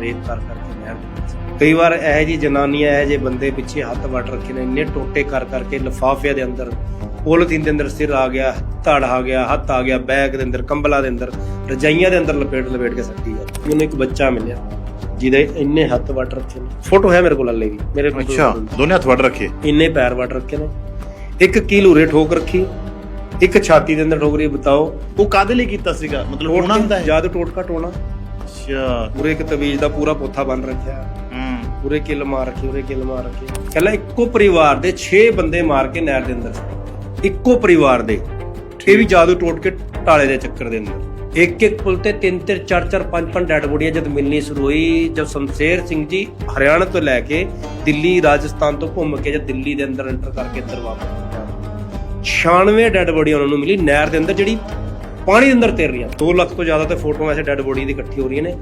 Rape ਕਰ ਕਰਕੇ ਨਹਿਰ ਦੇ ਵਿੱਚ। ਕਈ ਵਾਰ ਇਹ ਜੀ ਜਨਾਨੀਆਂ ਇਹ ਜੇ ਬੰਦੇ ਪਿੱਛੇ ਹੱਥ ਵੱਟ ਰੱਖੇ ਨੇ ਇੰਨੇ ਟੋਟੇ ਕਰ ਕਰਕੇ ਲਿਫਾਫਿਆਂ ਦੇ ਅੰਦਰ ਪੋਲੀਥੀਨ ਦੇ ਅੰਦਰ ਸਿਰ ਆ ਗਿਆ ਧੜ ਆ ਗਿਆ ਹੱਥ ਆ ਗਿਆ ਬੈਗ ਦੇ ਅੰਦਰ ਕੰਬਲਾਂ ਦੇ ਅੰਦਰ ਰਜਾਈਆਂ ਦੇ ਅੰਦਰ ਲਪੇਟ ਲਪੇਟ ਕੇ ਸੱਟੀ ਜਾਂਦੀ ਮੈਨੂੰ ਇੱਕ ਬੱਚਾ ਮਿਲਿਆ ਜਿਹਦੇ ਇੰਨੇ ਹੱਥ ਵੱਟ ਰੱਖੇ ਨੇ। ਫੋਟੋ ਹੈ ਮੇਰੇ ਕੋਲ ਹਲੇ ਵੀ ਮੇਰੇ ਕੋਲ ਅੱਛਾ ਦੋਨੇ ਹੱਥ ਵੱਢ ਰੱਖੇ? ਇੰਨੇ ਪੈਰ ਵੱਟ ਰੱਖੇ ਨੇ। ਇੱਕ ਕੀਲੂਰੇ ਠੋਕ ਰੱਖੀ ਇੱਕ ਛਾਤੀ ਦੇ ਅੰਦਰ ਠੋਕ ਰਹੀ ਬਤਾਓ। ਉਹ ਕਾਦੇ ਲਈ ਕੀਤਾ ਸੀਗਾ? ਮਤਲਬ ਹੋਣਾ ਹੁੰਦਾ ਹੈ? ਜਦ ਟੋਟਕਾ ਟੋਣਾ। ਅੱਛਾ। ਪੂਰੇ ਇੱਕ ਤਵੀਜ ਦਾ ਪੂਰਾ ਪੋਥਾ ਬਣ ਰੱਖਿਆ। ਹੂੰ। ਪੂਰੇ ਕਿੱਲ ਮਾਰ ਰੱਖੀ ਉਰੇ ਕਿੱਲ ਮਾਰ ਰੱਖੀ। ਕਹਿੰਦਾ ਇੱਕੋ ਪਰਿਵਾਰ ਦੇ 6 ਬੰਦੇ ਮਾਰ ਕੇ ਨਹਿਰ ਦੇ ਅੰਦਰ। ਇੱਕੋ ਪਰਿਵਾਰ ਦੇ। ਇਹ ਵੀ ਜਾਦੂ ਟੋਟ ਕੇ ਟਾਲੇ ਦੇ ਚੱਕਰ ਦੇ ਅੰਦਰ। ਇੱਕ ਇੱਕ ਪੁਲ ਤੇ ਤਿੰਨ ਤਿੰਨ ਚਾਰ ਚਾਰ ਪੰਜ ਪੰਜ ਡੈਡ ਬੋਡੀਆਂ ਜਦ ਮਿਲਣੀ ਸ਼ੁਰੂ ਹੋਈ ਜਦ ਸ਼ਮਸ਼ੇਰ ਸਿੰਘ ਜੀ ਹਰਿਆਣਾ ਤੋਂ ਲੈ ਕੇ ਦਿੱਲੀ ਰਾਜਸਥਾਨ ਤੋਂ ਘੁੰਮ ਕੇ ਜਦ ਦਿੱਲੀ ਦੇ ਅੰਦਰ ਐਂਟਰ ਕਰਕੇ ਇੱਧਰ ਵਾਪਸ 96 ਡੈਡ ਬੋਡੀ ਉਹਨਾਂ ਨੂੰ ਮਿਲੀ ਨਹਿਰ ਦੇ ਅੰਦਰ ਜਿਹੜੀ ਪਾਣੀ ਅੰਦਰ ਤੈਰ ਰਹੀਆਂ। 2 ਲੱਖ ਤੋਂ ਜ਼ਿਆਦਾ ਤੇ ਫੋਟੋਆਂ ਐਸੇ ਡੈਡ ਬੋਡੀ ਦੀ ਇਕੱਠੀ ਹੋ ਰਹੀਆਂ ਨੇ।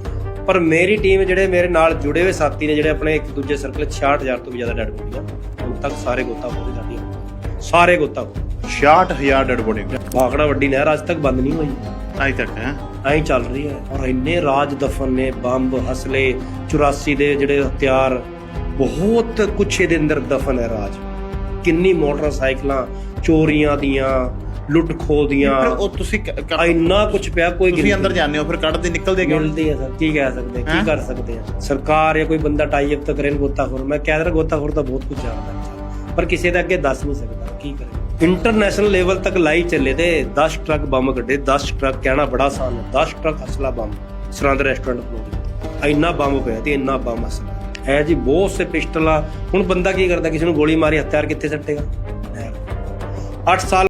ਪਰ ਮੇਰੀ ਟੀਮ ਜਿਹੜੇ ਮੇਰੇ ਨਾਲ ਜੁੜੇ ਹੋਏ ਸਾਥੀ ਨੇ ਜਿਹੜੇ ਆਪਣੇ ਇੱਕ ਦੂਜੇ ਸਰਕਲ 66000 ਤੋਂ ਵੀ ਜ਼ਿਆਦਾ ਡੈਡ ਬੋਡੀਆਂ ਹੁਣ ਤੱਕ ਸਾਰੇ ਗੋਤਾਖੋਰੀ ਸਾਡੀਆਂ ਸਾਰੇ ਗੋਤਾਖੋਰ 66000 ਡੈਡ ਬੋਡੀ ਭਾਖੜਾ ਵੱਡੀ ਨਹਿਰ ਅੱਜ ਤੱਕ ਬੰਦ ਨਹੀਂ ਹੋਈ। ਅਜੇ ਤੱਕ ਹੈ? ਐਂ ਚੱਲ ਰਹੀ ਹੈ। ਔਰ ਇੰਨੇ ਰਾਜ ਦਫਨ ਨੇ ਬੰਬ ਹਸਲੇ 84 ਦੇ ਜਿਹੜੇ ਹਥਿਆਰ ਬਹੁਤ ਕੁਛ ਇਹਦੇ ਅੰਦਰ ਦਫਨ ਹੈ ਰਾਜ। ਕਿੰਨੀ ਮੋਟਰਸਾਈਕਲਾਂ ਚੋਰੀਆਂ ਦੀਆਂ ਲੁੱਟ ਖੋਹ ਦੀਆਂ। ਫਿਰ ਉਹ ਤੁਸੀਂ ਕ- ਇੰਨਾ ਕੁਛ ਪਿਆ ਕੋਈ ਤੁਸੀਂ ਅੰਦਰ ਜਾਂਦੇ ਹੋ ਫਿਰ ਕੱਢਦੇ ਨਿਕਲਦੇ ਕਿਉਂ? ਮਿਲਦੀ ਹੈ ਸਰ ਕੀ ਕਹਿ ਸਕਦੇ ਹਾਂ, ਹੈਂ? ਕੀ ਕਰ ਸਕਦੇ ਆ। ਸਰਕਾਰ ਜਾਂ ਕੋਈ ਬੰਦਾ ਟਾਈ ਅਪ ਤਾਂ ਕਰੇ ਗੋਤਾਖੋਰ। ਮੈਂ ਕਹਿ ਰਿਹਾ ਗੋਤਾਖੋਰ ਤਾਂ ਬਹੁਤ ਕੁਝ ਜਾਣਦਾ ਹੈ। ਪਰ ਕਿਸੇ ਦੇ ਅੱਗੇ ਦੱਸ ਨਹੀਂ ਸਕਦਾ ਕੀ ਕਰੇ। ਇੰਟਰਨੈਸ਼ਨਲ ਲੈਵਲ ਤੱਕ ਲਾਈ ਚੱਲੇ ਤੇ 10 ਟਰੱਕ ਬੰਬ ਕੱਢੇ 10 ਟਰੱਕ ਕਹਿਣਾ ਬੜਾ ਆਸਾਨ ਹੈ। 10 ਟਰੱਕ ਅਸਲਾ ਬੰਬ ਸਰੰਦ ਰੈਸਟੋਰੈਂਟ ਕੋਲ ਇੰਨਾ ਬੰਬ ਪਿਆ ਤੇ ਇੰਨਾ ਬੰਬ ਅਸਲਾ ਹੈ। ਜੀ ਬਹੁਤ ਸੇ ਪਿਸਟਲਾਂ ਹੁਣ ਬੰਦਾ ਕੀ ਕਰਦਾ ਕਿਸੇ ਨੂੰ ਗੋਲੀ ਮਾਰੀ ਹਥਿਆਰ ਕਿੱਥੇ ਸੱਟੇਗਾ? 8 ਸਾਲ